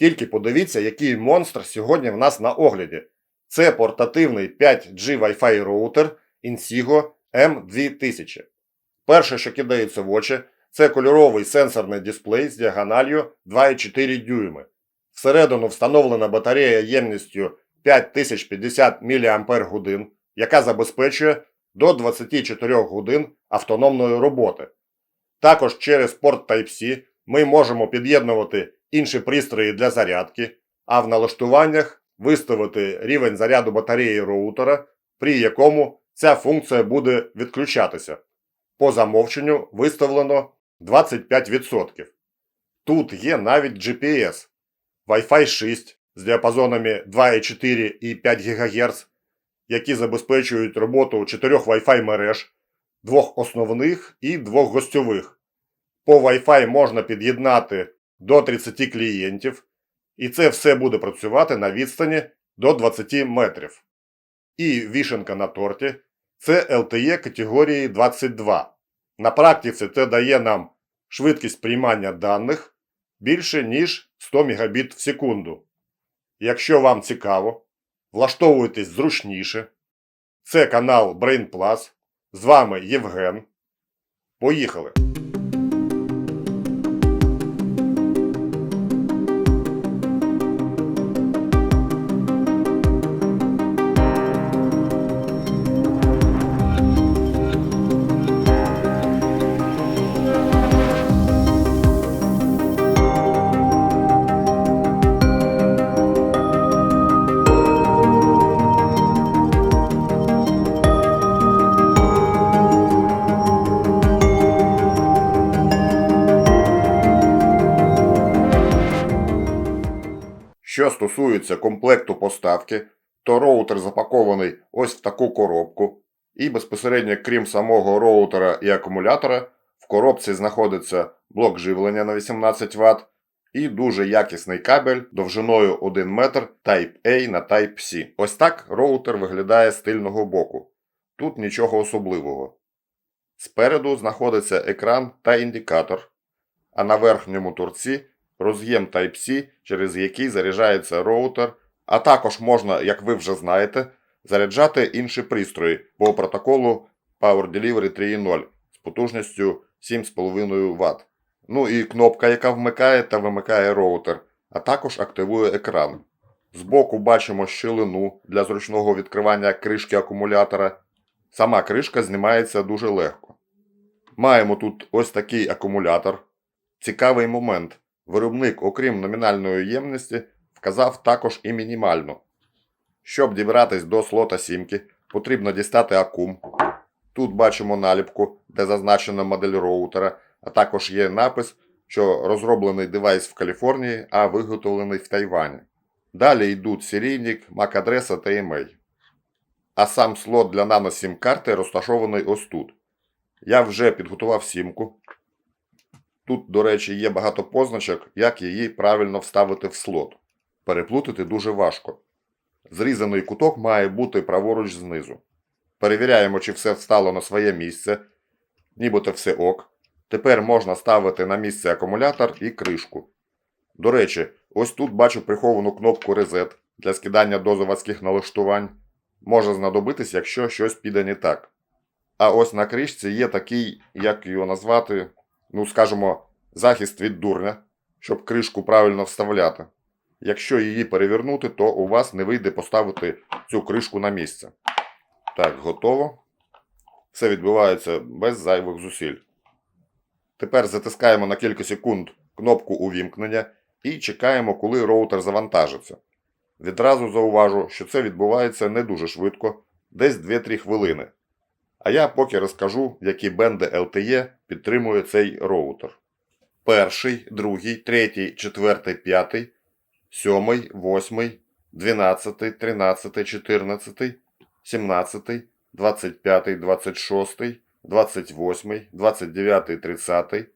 Тільки подивіться, який монстр сьогодні в нас на огляді. Це портативний 5G Wi-Fi роутер Insigo M2000. Перше, що кидається в очі, це кольоровий сенсорний дисплей з діагональю 2,4 дюйми. Всередину встановлена батарея ємністю 5050 мАч, яка забезпечує до 24 годин автономної роботи. Також через порт Type-C ми можемо під'єднувати інші пристрої для зарядки, а в налаштуваннях виставити рівень заряду батареї роутера, при якому ця функція буде відключатися. По замовченню виставлено 25%. Тут є навіть GPS, Wi-Fi 6 з діапазонами 2,4 і 5 ГГц, які забезпечують роботу чотирьох Wi-Fi мереж, двох основних і двох гостьових. По Wi-Fi можна під'єднати до 30 клієнтів, і це все буде працювати на відстані до 20 метрів. І вішенка на торті це LTE категорії 22. На практиці це дає нам швидкість приймання даних більше, ніж 100 Мбіт в секунду. Якщо вам цікаво, влаштовуйтесь зручніше. Це канал Brain Plus. З вами Євген. Поїхали! Стосується комплекту поставки, то роутер запакований ось в таку коробку. І безпосередньо, крім самого роутера і акумулятора, в коробці знаходиться блок живлення на 18 Вт і дуже якісний кабель довжиною 1 метр Type-A на Type-C. Ось так роутер виглядає з тильного боку. Тут нічого особливого. Спереду знаходиться екран та індикатор, а на верхньому торці роз'єм Type-C, через який заряджається роутер, а також можна, як ви вже знаєте, заряджати інші пристрої по протоколу Power Delivery 3.0 з потужністю 7,5 Вт. Ну і кнопка, яка вмикає та вимикає роутер, а також активує екран. Збоку бачимо щілину для зручного відкривання кришки акумулятора. Сама кришка знімається дуже легко. Маємо тут ось такий акумулятор. Цікавий момент. Виробник, окрім номінальної ємності, вказав також і мінімальну. Щоб дібратись до слота сімки, потрібно дістати акум. Тут бачимо наліпку, де зазначена модель роутера, а також є напис, що розроблений девайс в Каліфорнії, а виготовлений в Тайвані. Далі йдуть серійник, MAC-адреса та email. А сам слот для наносім карти розташований ось тут. Я вже підготував сімку. Тут, до речі, є багато позначок, як її правильно вставити в слот. Переплутати дуже важко. Зрізаний куток має бути праворуч знизу. Перевіряємо, чи все встало на своє місце, нібито все ок. Тепер можна ставити на місце акумулятор і кришку. До речі, ось тут бачу приховану кнопку Reset для скидання до заводських налаштувань. Може знадобитись, якщо щось піде не так. А ось на кришці є такий, як його назвати, ну скажімо, захист від дурня, щоб кришку правильно вставляти. Якщо її перевернути, то у вас не вийде поставити цю кришку на місце. Так, готово. Все відбувається без зайвих зусиль. Тепер затискаємо на кілька секунд кнопку увімкнення і чекаємо, коли роутер завантажиться. Відразу зауважу, що це відбувається не дуже швидко, десь 2-3 хвилини. А я поки розкажу, які бенди LTE підтримує цей роутер. Перший, другий, третій, четвертий, п'ятий, сьомий, восьмий, дванадцятий, тринадцятий, чотирнадцятий, сімнадцятий, двадцять п'ятий, двадцять шостий, двадцять восьмий, двадцять дев'ятий, тридцятий,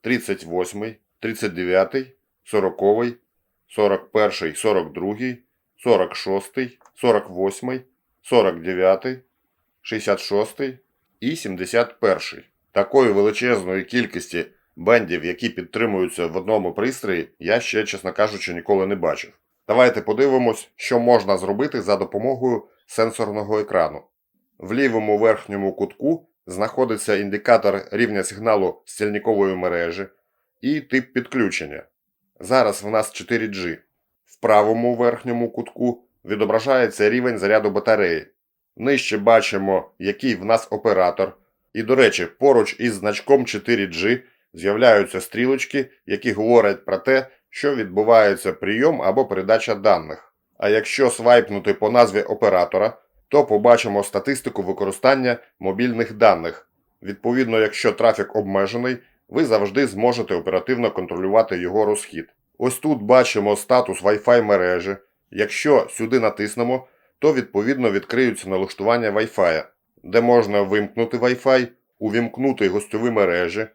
тридцять восьмий, тридцять дев'ятий, сороковий, сорок перший, сорок другий, сорок шостий, сорок восьмий, сорок дев'ятий, 66 і 71. Такої величезної кількості Бендів, які підтримуються в одному пристрої, я ще, чесно кажучи, ніколи не бачив. Давайте подивимось, що можна зробити за допомогою сенсорного екрану. В лівому верхньому кутку знаходиться індикатор рівня сигналу стільникової мережі і тип підключення. Зараз в нас 4G. В правому верхньому кутку відображається рівень заряду батареї. Нижче бачимо, який в нас оператор. І, до речі, поруч із значком 4G з'являються стрілочки, які говорять про те, що відбувається прийом або передача даних. А якщо свайпнути по назві оператора, то побачимо статистику використання мобільних даних. Відповідно, якщо трафік обмежений, ви завжди зможете оперативно контролювати його розхід. Ось тут бачимо статус Wi-Fi мережі. Якщо сюди натиснемо, то відповідно відкриються налаштування Wi-Fi, де можна вимкнути Wi-Fi, увімкнути гостьові мережі.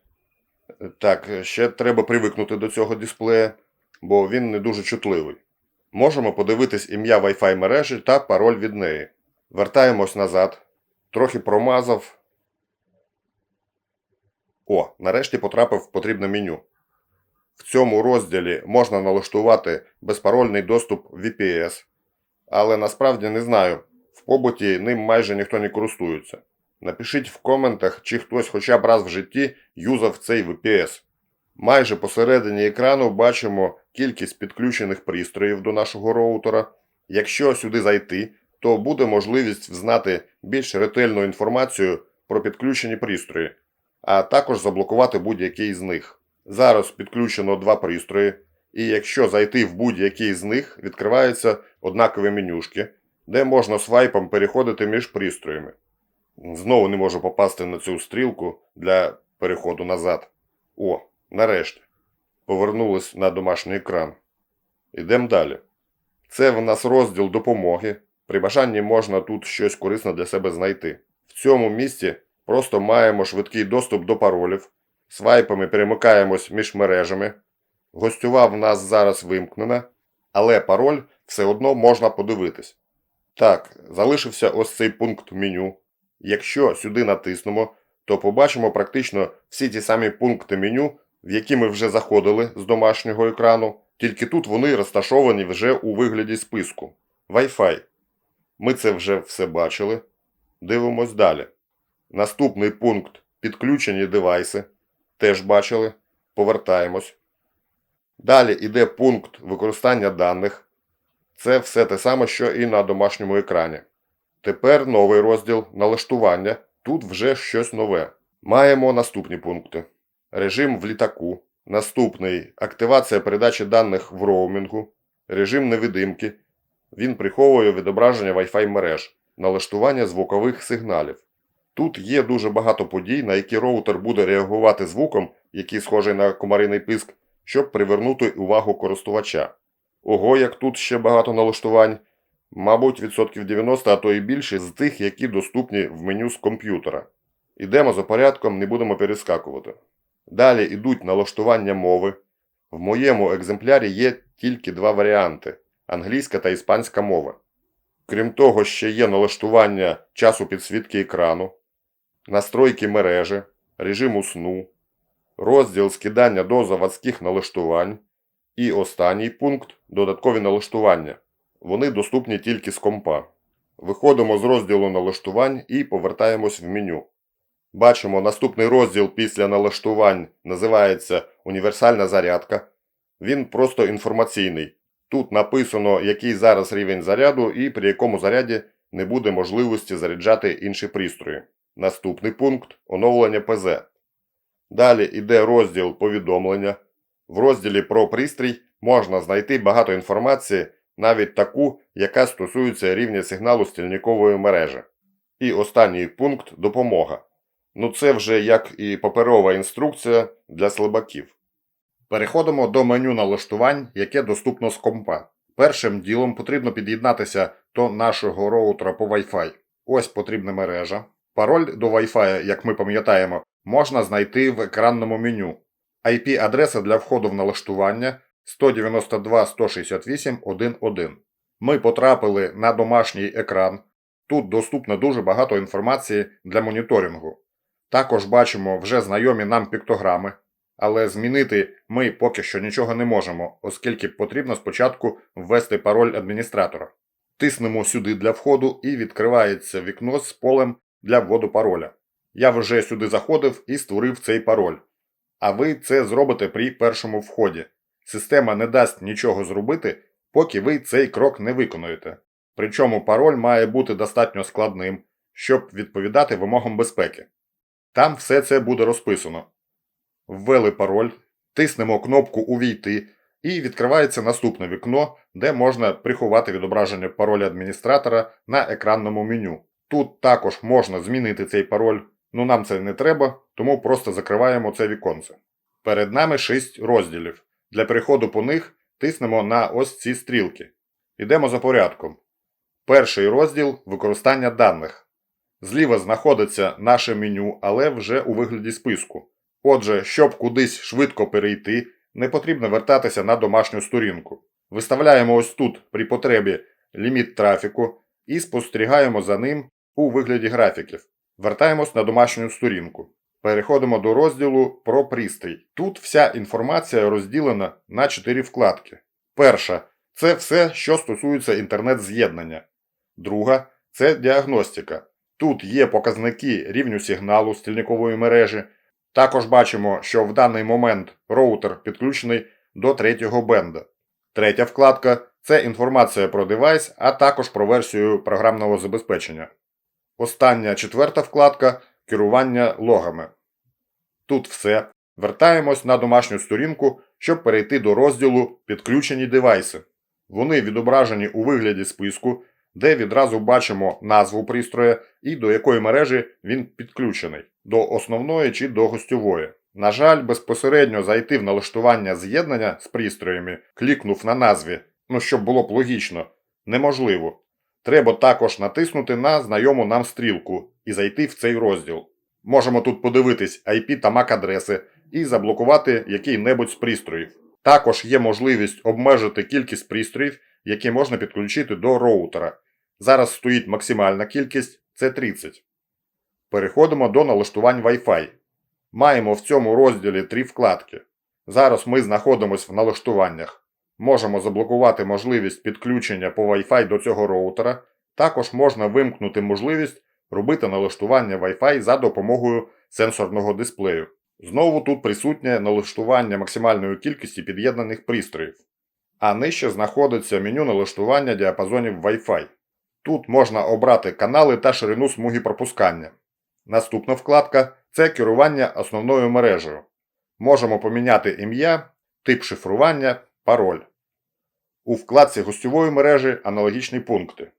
Так, ще треба привикнути до цього дисплея, бо він не дуже чутливий. Можемо подивитись ім'я Wi-Fi мережі та пароль від неї. Вертаємось назад. Трохи промазав. О, нарешті потрапив в потрібне меню. В цьому розділі можна налаштувати безпарольний доступ VPS, але насправді не знаю, в побуті ним майже ніхто не користується. Напишіть в коментах, чи хтось хоча б раз в житті юзав цей VPS. Майже посередині екрану бачимо кількість підключених пристроїв до нашого роутера. Якщо сюди зайти, то буде можливість взнати більш ретельну інформацію про підключені пристрої, а також заблокувати будь-який з них. Зараз підключено два пристрої, і якщо зайти в будь-який з них, відкриваються однакові менюшки, де можна свайпом переходити між пристроями. Знову не можу попасти на цю стрілку для переходу назад. О, нарешті. Повернулись на домашній екран. Ідемо далі. Це в нас розділ допомоги. При бажанні можна тут щось корисне для себе знайти. В цьому місці просто маємо швидкий доступ до паролів, свайпами перемикаємось між мережами. Гостьова в нас зараз вимкнена, але пароль все одно можна подивитись. Так, залишився ось цей пункт меню. Якщо сюди натиснемо, то побачимо практично всі ті самі пункти меню, в які ми вже заходили з домашнього екрану, тільки тут вони розташовані вже у вигляді списку. Wi-Fi. Ми це вже все бачили. Дивимось далі. Наступний пункт підключені девайси. Теж бачили. Повертаємось. Далі йде пункт використання даних. Це все те саме, що і на домашньому екрані. Тепер новий розділ налаштування. Тут вже щось нове. Маємо наступні пункти: режим в літаку. Наступний активація передачі даних в роумінгу, режим невидимки. Він приховує відображення Wi-Fi мереж, налаштування звукових сигналів. Тут є дуже багато подій, на які роутер буде реагувати звуком, який схожий на комариний писк, щоб привернути увагу користувача. Ого, як тут ще багато налаштувань. Мабуть, відсотків 90, а то і більше з тих, які доступні в меню з комп'ютера. Ідемо за порядком, не будемо перескакувати. Далі йдуть налаштування мови. В моєму екземплярі є тільки два варіанти англійська та іспанська мова. Крім того, ще є налаштування часу підсвітки екрану, настройки мережі, режиму сну, розділ скидання до заводських налаштувань і останній пункт додаткові налаштування. Вони доступні тільки з компа. Виходимо з розділу налаштувань і повертаємось в меню. Бачимо, наступний розділ після налаштувань називається Універсальна зарядка. Він просто інформаційний. Тут написано, який зараз рівень заряду і при якому заряді не буде можливості заряджати інші пристрої. Наступний пункт оновлення ПЗ. Далі йде розділ повідомлення. В розділі про пристрій можна знайти багато інформації, навіть таку, яка стосується рівня сигналу стільникової мережі. І останній пункт допомога. Ну це вже як і паперова інструкція для слабаків. Переходимо до меню налаштувань, яке доступно з компа. Першим ділом потрібно під'єднатися до нашого роутера по Wi-Fi. Ось потрібна мережа. Пароль до Wi-Fi, як ми пам'ятаємо, можна знайти в екранному меню. IP-адреса для входу в налаштування 192.168.1.1. Ми потрапили на домашній екран. Тут доступно дуже багато інформації для моніторингу. Також бачимо вже знайомі нам піктограми. Але змінити ми поки що нічого не можемо, оскільки потрібно спочатку ввести пароль адміністратора. Тиснемо сюди для входу і відкривається вікно з полем для вводу пароля. Я вже сюди заходив і створив цей пароль. А ви це зробите при першому вході. Система не дасть нічого зробити, поки ви цей крок не виконуєте. Причому пароль має бути достатньо складним, щоб відповідати вимогам безпеки. Там все це буде розписано. Ввели пароль, тиснемо кнопку Увійти і відкривається наступне вікно, де можна приховати відображення пароля адміністратора на екранному меню. Тут також можна змінити цей пароль, ну нам це не треба, тому просто закриваємо це віконце. Перед нами 6 розділів. Для переходу по них тиснемо на ось ці стрілки. Йдемо за порядком. Перший розділ використання даних. Зліва знаходиться наше меню, але вже у вигляді списку. Отже, щоб кудись швидко перейти, не потрібно вертатися на домашню сторінку. Виставляємо ось тут при потребі ліміт трафіку і спостерігаємо за ним у вигляді графіків. Вертаємось на домашню сторінку. Переходимо до розділу про пристрій. Тут вся інформація розділена на 4 вкладки. Перша це все, що стосується інтернет-з'єднання. Друга це діагностика. Тут є показники рівню сигналу стільникової мережі. Також бачимо, що в даний момент роутер підключений до третього бенда. Третя вкладка це інформація про девайс, а також про версію програмного забезпечення. Остання четверта вкладка керування логами. Тут все. Вертаємось на домашню сторінку, щоб перейти до розділу Підключені девайси. Вони відображені у вигляді списку, де відразу бачимо назву пристроя і до якої мережі він підключений до основної чи до гостьової. На жаль, безпосередньо зайти в налаштування з'єднання з пристроями, клікнув на назві, ну щоб було б логічно, неможливо. Треба також натиснути на знайому нам стрілку і зайти в цей розділ. Можемо тут подивитись IP та MAC адреси і заблокувати який-небудь з пристроїв. Також є можливість обмежити кількість пристроїв, які можна підключити до роутера. Зараз стоїть максимальна кількість це 30. Переходимо до налаштувань Wi-Fi. Маємо в цьому розділі три вкладки. Зараз ми знаходимося в налаштуваннях. Можемо заблокувати можливість підключення по Wi-Fi до цього роутера. Також можна вимкнути можливість робити налаштування Wi-Fi за допомогою сенсорного дисплею. Знову тут присутнє налаштування максимальної кількості під'єднаних пристроїв. А нижче знаходиться меню налаштування діапазонів Wi-Fi. Тут можна обрати канали та ширину смуги пропускання. Наступна вкладка це керування основною мережею. Можемо поміняти ім'я, тип шифрування, пароль. У вкладці гостьової мережі аналогічні пункти.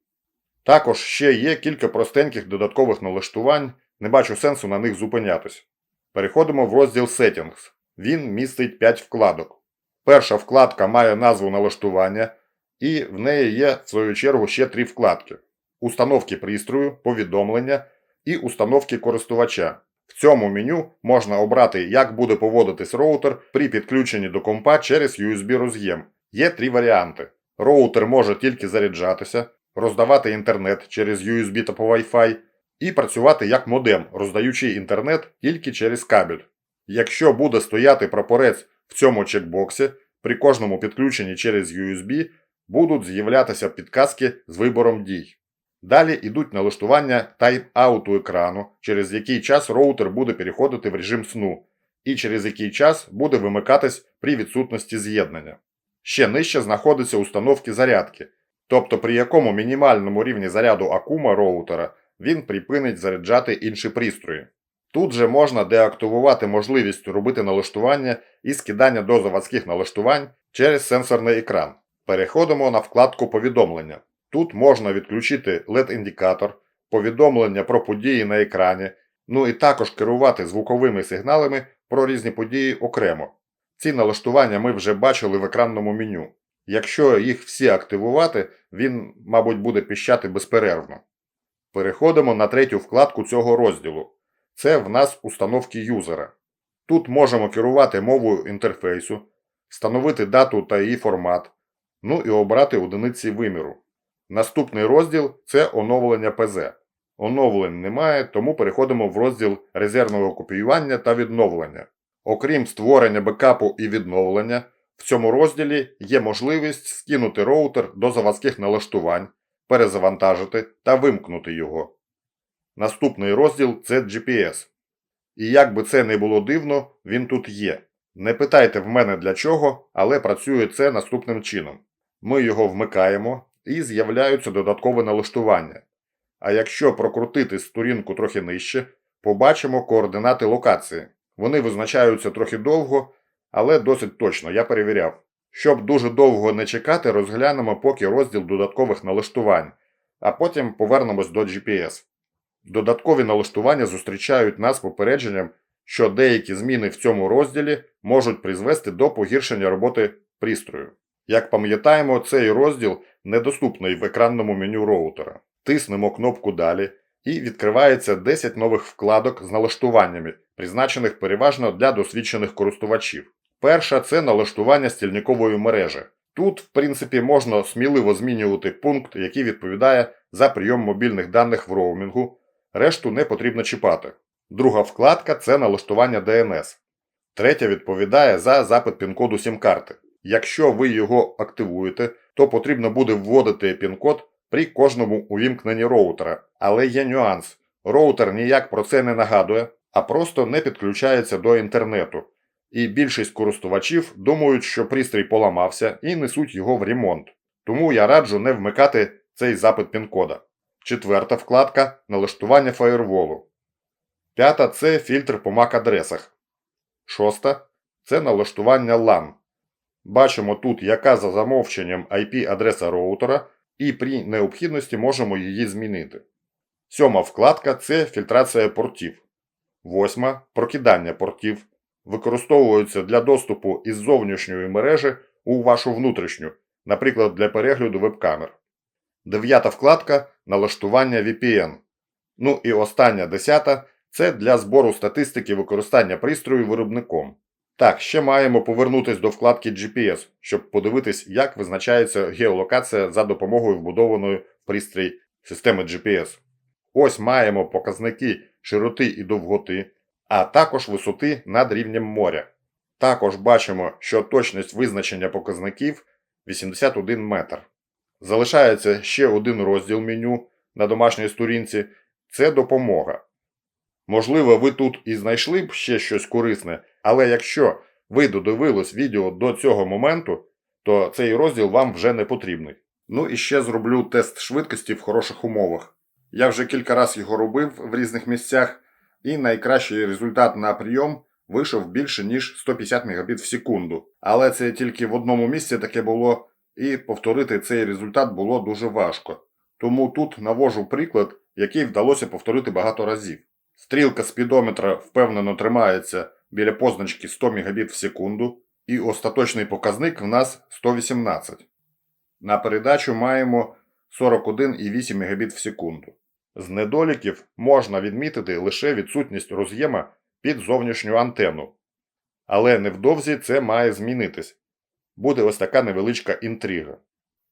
Також ще є кілька простеньких додаткових налаштувань, не бачу сенсу на них зупинятись. Переходимо в розділ Settings. Він містить 5 вкладок. Перша вкладка має назву налаштування, і в неї є, в свою чергу, ще три вкладки: установки пристрою, повідомлення і установки користувача. В цьому меню можна обрати, як буде поводитись роутер при підключенні до компа через USB роз'єм. Є три варіанти. Роутер може тільки заряджатися, роздавати інтернет через USB та по Wi-Fi, і працювати як модем, роздаючи інтернет тільки через кабель. Якщо буде стояти прапорець в цьому чекбоксі, при кожному підключенні через USB будуть з'являтися підказки з вибором дій. Далі йдуть налаштування тайм-ауту екрану, через який час роутер буде переходити в режим сну, і через який час буде вимикатись при відсутності з'єднання. Ще нижче знаходяться установки зарядки, тобто при якому мінімальному рівні заряду акума роутера він припинить заряджати інші пристрої. Тут же можна деактивувати можливість робити налаштування і скидання до заводських налаштувань через сенсорний екран. Переходимо на вкладку повідомлення. Тут можна відключити LED-індикатор, повідомлення про події на екрані, ну і також керувати звуковими сигналами про різні події окремо. Ці налаштування ми вже бачили в екранному меню. Якщо їх всі активувати, він, мабуть, буде піщати безперервно. Переходимо на третю вкладку цього розділу. Це в нас установки юзера. Тут можемо керувати мовою інтерфейсу, встановити дату та її формат, ну і обрати одиниці виміру. Наступний розділ це оновлення ПЗ. Оновлень немає, тому переходимо в розділ резервного копіювання та відновлення. Окрім створення бекапу і відновлення, в цьому розділі є можливість скинути роутер до заводських налаштувань, перезавантажити та вимкнути його. Наступний розділ це GPS. І як би це не було дивно, він тут є. Не питайте в мене для чого, але працює це наступним чином. Ми його вмикаємо і з'являються додаткові налаштування. А якщо прокрутити сторінку трохи нижче, побачимо координати локації. Вони визначаються трохи довго, але досить точно, я перевіряв. Щоб дуже довго не чекати, розглянемо поки розділ додаткових налаштувань, а потім повернемось до GPS. Додаткові налаштування зустрічають нас попередженням, що деякі зміни в цьому розділі можуть призвести до погіршення роботи пристрою. Як пам'ятаємо, цей розділ недоступний в екранному меню роутера. Тиснемо кнопку Далі і відкривається 10 нових вкладок з налаштуваннями, призначених переважно для досвідчених користувачів. Перша це налаштування стільникової мережі. Тут, в принципі, можна сміливо змінювати пункт, який відповідає за прийом мобільних даних в роумінгу, решту не потрібно чіпати. Друга вкладка це налаштування DNS. Третя відповідає за запит пін-коду сім-карти. Якщо ви його активуєте, то потрібно буде вводити пін-код при кожному увімкненні роутера. Але є нюанс. Роутер ніяк про це не нагадує, а просто не підключається до інтернету. І більшість користувачів думають, що пристрій поламався і несуть його в ремонт. Тому я раджу не вмикати цей запит пін-кода. Четверта вкладка налаштування фаєрволу. П'ята це фільтр по MAC-адресах. Шоста це налаштування LAN. Бачимо тут, яка за замовченням IP-адреса роутера, і при необхідності можемо її змінити. Сьома вкладка це фільтрація портів. Восьма прокидання портів. Використовуються для доступу із зовнішньої мережі у вашу внутрішню, наприклад, для перегляду веб-камер. Дев'ята вкладка налаштування VPN. Ну і остання десята це для збору статистики використання пристрою виробником. Так, ще маємо повернутися до вкладки GPS, щоб подивитись, як визначається геолокація за допомогою вбудованої пристрій системи GPS. Ось маємо показники широти і довготи, а також висоти над рівнем моря. Також бачимо, що точність визначення показників 81 метр. Залишається ще один розділ меню на домашній сторінці це допомога. Можливо, ви тут і знайшли б ще щось корисне, але якщо ви додивились відео до цього моменту, то цей розділ вам вже не потрібний. Ну і ще зроблю тест швидкості в хороших умовах. Я вже кілька разів його робив в різних місцях, і найкращий результат на прийом вийшов більше ніж 150 Мбіт в секунду. Але це тільки в одному місці таке було, і повторити цей результат було дуже важко. Тому тут навожу приклад, який вдалося повторити багато разів. Стрілка спідометра впевнено тримається біля позначки 100 Мбіт в секунду, і остаточний показник в нас 118. На передачу маємо 41,8 Мбіт в секунду. З недоліків можна відмітити лише відсутність роз'єма під зовнішню антенну. Але невдовзі це має змінитись. Буде ось така невеличка інтрига.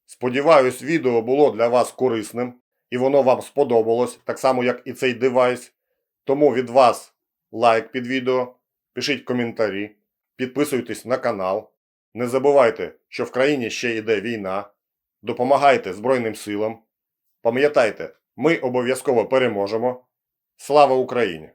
Сподіваюсь, відео було для вас корисним і воно вам сподобалось, так само як і цей девайс. Тому від вас лайк під відео, пишіть коментарі, підписуйтесь на канал. Не забувайте, що в країні ще йде війна. Допомагайте Збройним силам. Пам'ятайте, ми обов'язково переможемо. Слава Україні!